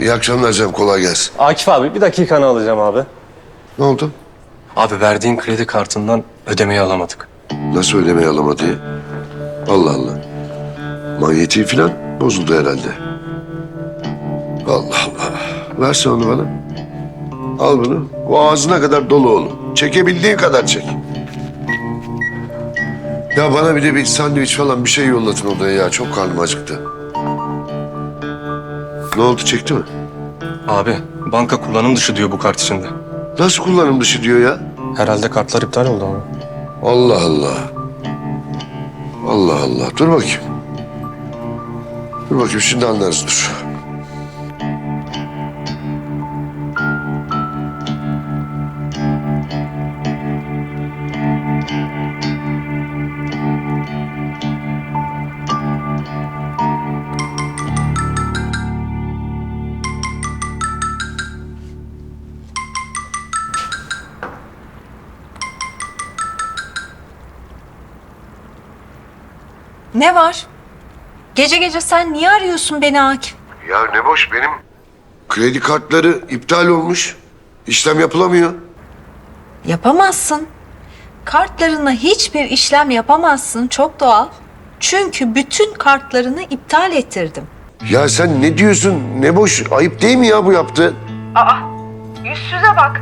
İyi akşamlar Cem, kolay gelsin. Akif abi bir dakikanı alacağım abi. Ne oldu? Abi verdiğin kredi kartından ödemeyi alamadık. Nasıl ödemeyi alamadı ya? Allah Allah. Manyetiği falan bozuldu herhalde. Allah Allah. Versen onu bana. Al bunu. Bu ağzına kadar dolu oğlum. Çekebildiğin kadar çek. Ya bana bir de bir sandviç falan bir şey yollatın odaya ya. Çok karnım acıktı. Ne oldu çekti mi? Abi banka kullanım dışı diyor bu kart içinde. Nasıl kullanım dışı diyor ya? Herhalde kartlar iptal oldu ama. Allah Allah. Allah Allah. Dur bakayım. Dur bakayım şimdi anlarız dur. Ne var? Gece gece sen niye arıyorsun beni Akif? Ya ne boş benim. Kredi kartları iptal olmuş. İşlem yapılamıyor. Yapamazsın. Kartlarına hiçbir işlem yapamazsın. Çok doğal. Çünkü bütün kartlarını iptal ettirdim. Ya sen ne diyorsun? Ne boş. Ayıp değil mi ya bu yaptı? Yüzsüze bak.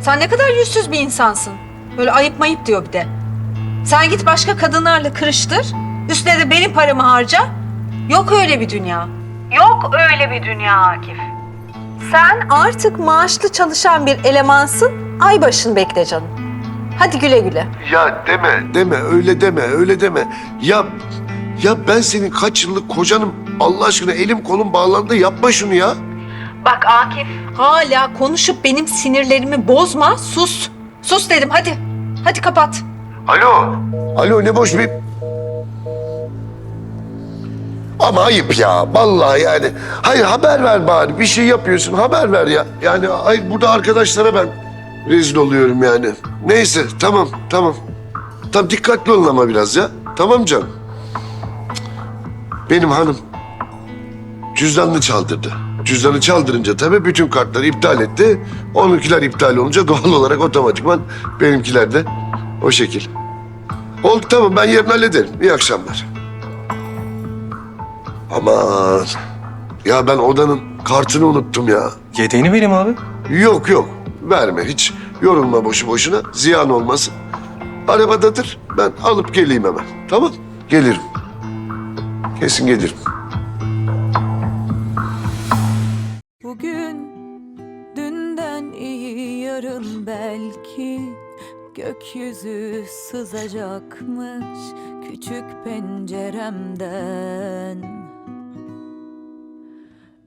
Sen ne kadar yüzsüz bir insansın. Böyle ayıp mayıp diyor bir de. Sen git başka kadınlarla kırıştır. Üstüne de benim paramı harca. Yok öyle bir dünya. Yok öyle bir dünya Akif. Sen artık maaşlı çalışan bir elemansın. Ay başını bekle canım. Hadi güle güle. Ya deme, deme, öyle deme, öyle deme. Ya ya ben senin kaç yıllık kocanım. Allah aşkına elim kolum bağlandı. Yapma şunu ya. Bak Akif. Hala konuşup benim sinirlerimi bozma. Sus. Sus dedim hadi. Hadi kapat. Alo. Alo ne boş bir... Ama ayıp ya. Vallahi yani. Hayır haber ver bari. Bir şey yapıyorsun haber ver ya. Yani hayır burada arkadaşlara ben rezil oluyorum yani. Neyse tamam tamam. Tamam dikkatli olun ama biraz ya. Tamam canım. Benim hanım cüzdanını çaldırdı. Cüzdanı çaldırınca tabii bütün kartları iptal etti. Onunkiler iptal olunca doğal olarak otomatikman benimkiler de o şekil. Oldu tamam ben yarın hallederim. İyi akşamlar. Aman. Ya ben odanın kartını unuttum ya. Yedeğini vereyim abi. Yok yok verme hiç yorulma boşu boşuna ziyan olmasın. Arabadadır ben alıp geleyim hemen tamam gelirim. Kesin gelirim. Bugün dünden iyi yarın belki gökyüzü sızacakmış küçük penceremden.